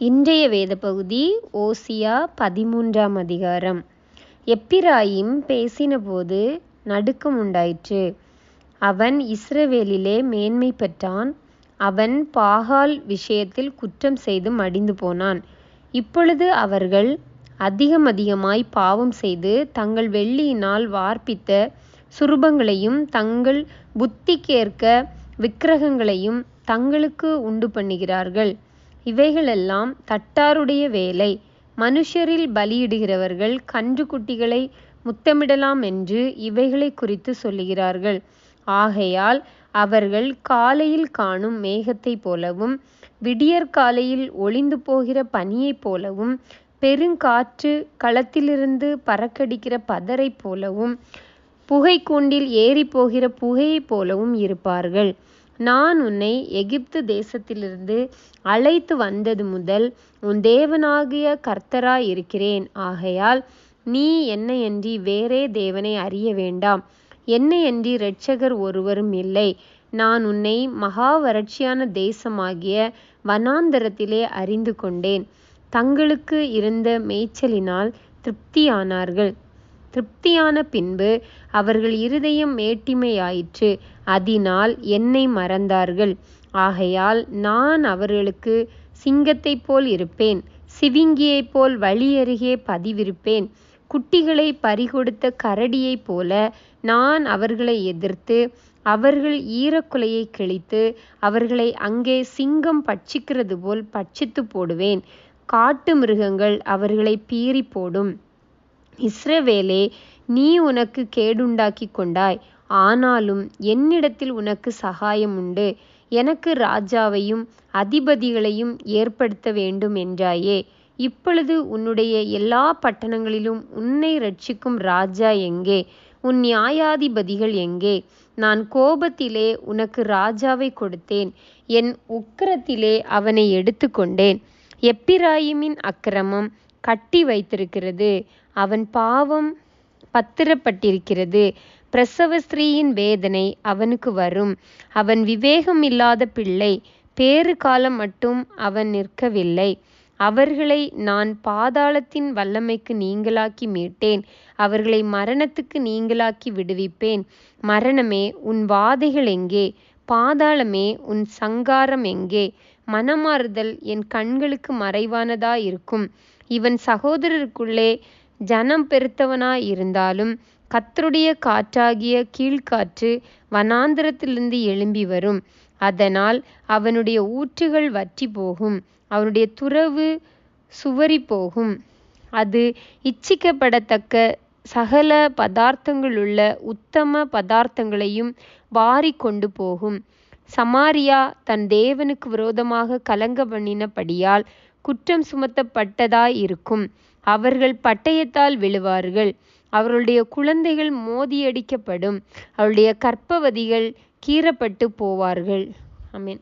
இன்றைய வேத பகுதி ஓசியா பதிமூன்றாம் அதிகாரம். எப்பிராயிம் பேசினபோது நடுக்கம் உண்டாயிற்று. அவன் இஸ்ரவேலிலே மேன்மை பெற்றான். அவன் பாகால் விஷயத்தில் குற்றம் செய்து மடிந்து போனான். இப்பொழுது அவர்கள் அதிகம் அதிகமாய் பாவம் செய்து தங்கள் வெள்ளியினால் வார்ப்பித்த சுரூபங்களையும் தங்கள் புத்திக்கேற்க விக்கிரகங்களையும் தங்களுக்கு உண்டு பண்ணுகிறார்கள். இவைகளெல்லாம் தட்டாருடைய வேலை. மனுஷரில் பலியிடுகிறவர்கள் கன்றுக்குட்டிகளை முத்தமிடலாம் என்று இவைகளை குறித்து சொல்லுகிறார்கள். ஆகையால் அவர்கள் காலையில் காணும் மேகத்தைப் போலவும் விடியற்காலையில் ஒளிந்து போகிற பனியைப் போலவும் பெருங்காற்று களத்திலிருந்து பறக்கடிக்கிற பதரைப் போலவும் புகைக்கூண்டில் ஏறிப்போகிற புகையைப் போலவும் இருப்பார்கள். நான் உன்னை எகிப்து தேசத்திலிருந்து அழைத்து வந்தது முதல் உன் தேவனாகிய கர்த்தராய் இருக்கிறேன். ஆகையால் நீ என்னையன்றி வேறே தேவனை அறிய வேண்டாம். என்னையன்றி இரட்சகர் ஒருவரும் இல்லை. நான் உன்னை மகா வறட்சியான தேசமாகிய வனாந்தரத்திலே அறிந்து கொண்டேன். தங்களுக்கு இருந்த மேய்ச்சலினால் திருப்தியானார்கள். திருப்தியான பின்பு அவர்கள் இருதயம் மேட்டிமையாயிற்று. அதனால் என்னை மறந்தார்கள். ஆகையால் நான் அவர்களுக்கு சிங்கத்தைப் போல் இருப்பேன். சிவிங்கியைப் போல் வழியருகே பதிவிருப்பேன். குட்டிகளை பறிகொடுத்த கரடியைப் போல நான் அவர்களை எதிர்த்து அவர்கள் ஈரக்குலையை கிழித்து அவர்களை அங்கே சிங்கம் பட்சிக்கிறது போல் பட்சித்து போடுவேன். காட்டு மிருகங்கள் அவர்களை பீறி போடும். இஸ்ரவேலே நீ உனக்கு கேடுண்டாக்கி கொண்டாய். ஆனாலும் என்னிடத்தில் உனக்கு சகாயம் உண்டு. எனக்கு ராஜாவையும் அதிபதிகளையும் ஏற்படுத்த வேண்டும் என்றாயே. இப்பொழுது உன்னுடைய எல்லா பட்டணங்களிலும் உன்னை ரட்சிக்கும் ராஜா எங்கே? உன் நியாயாதிபதிகள் எங்கே? நான் கோபத்திலே உனக்கு ராஜாவை கொடுத்தேன். என் உக்கிரத்திலே அவனை எடுத்துக்கொண்டேன். எப்பிராயிமின் அக்கிரமம் கட்டி வைத்திருக்கிறது. அவன் பாவம் பத்திரப்பட்டிருக்கிறது. பிரசவ ஸ்திரீயின் வேதனை அவனுக்கு வரும். அவன் விவேகம் இல்லாத பிள்ளை. பேறு காலம் மட்டும் அவன் நிற்கவில்லை. அவர்களை நான் பாதாளத்தின் வல்லமைக்கு நீங்களாக்கி மீட்டேன். அவர்களை மரணத்துக்கு நீங்களாக்கி விடுவிப்பேன். மரணமே உன் வாதைகள் எங்கே? பாதாளமே உன் சங்காரம் எங்கே? மனமாறுதல் என் கண்களுக்கு மறைவானதாயிருக்கும். இவன் சகோதரருக்குள்ளே ஜனம் பெருத்தவனாய் இருந்தாலும் கத்தருடைய காற்றாகிய கீழ்காற்று வனாந்திரத்திலிருந்து எழும்பி வரும். அதனால் அவனுடைய ஊற்றுகள் வற்றி போகும் அவனுடைய துறவு சுவரி போகும் அது இச்சிக்கப்படத்தக்க சகல பதார்த்தங்களுள்ள உத்தம பதார்த்தங்களையும் வாரி கொண்டு போகும். சமாரியா தன் தேவனுக்கு விரோதமாக கலங்க பண்ணினபடியால் குற்றம் சுமத்தப்பட்டதாய் இருக்கும் அவர்கள் பட்டயத்தால் விழுவார்கள். அவர்களுடைய குழந்தைகள் மோதியடிக்கப்படும். அவருடைய கற்பவதிகள் கீறப்பட்டு போவார்கள். ஐ மீன்